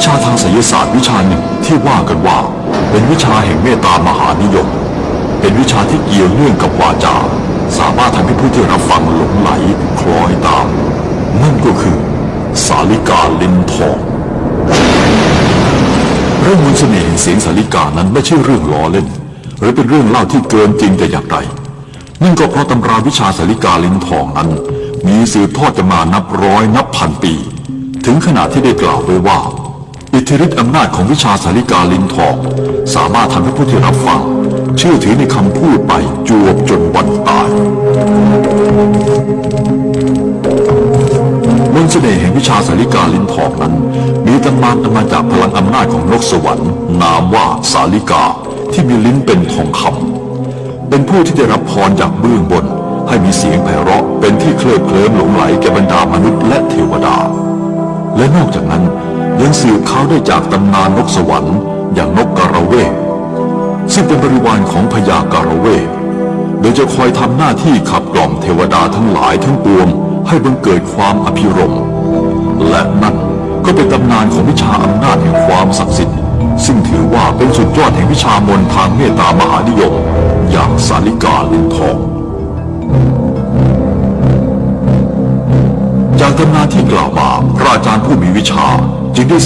วิชาทางไสยศาสตร์วิชาหนึ่งที่ว่ากันว่า เป็นวิชาแห่งเมตตามหานิยม เป็นวิชาที่เกี่ยวเนื่องกับวาจา สามารถทำให้ผู้ที่รับฟังหลงไหลคล้อยตาม นั่นก็คือ สาลิกาลินทองเรื่องมนต์เสน่ห์แห่งเสียงสาลิกานั้นไม่ใช่เรื่องล้อเล่น หรือเป็นเรื่องเล่าที่เกินจริงแต่อย่างใดนั่นก็เพราะตำราวิชาสาลิกาลินทองนั้น มีสืบทอดกันมานับร้อยนับพันปี ถึงขนาดที่ได้กล่าวไว้ว่า อิทธิฤทธิอำนาจของวิชาสาลิกาลินทองสามารถทำให้ผู้ที่รับฟัง เชื่อถือในคำพูดไปจวบจนวันตายมนต์เสน่ห์แห่งวิชาสาริกาลินทองนั้น มีตำนานอันมาจากพลังอำนาจของนกสวรรค์ นามว่าสาลิกาที่มีลิ้นเป็นทองคำเป็นผู้ที่ได้รับพรจากเบื้องบน ให้มีเสียงไพเราะเป็นที่เคลิบเคลิ้มหลงไหลแก่บรรดามนุษย์และเทวดา และนอกจากนั้นยังสืบเขาได้จากตำนานนกสวรรค์ อย่างนกกระเวกซึ่งเป็นบริวารของพญาการเวกโดยจะคอยทำหน้าที่ขับกล่อมเทวดาทั้งหลายทั้งปวง ให้บังเกิดความอภิรมและนั่นก็เป็นตำนานของวิชาอำนาจแห่งความศักดิ์สิทธิ์ ซึ่งถือว่าเป็นสุดยอดแห่งวิชามนทางเมตตามหานิยม อย่างสาลิกาลินทอง นาที่กล่าวมาพระอาจารย์ผู้มีวิชา จึงได้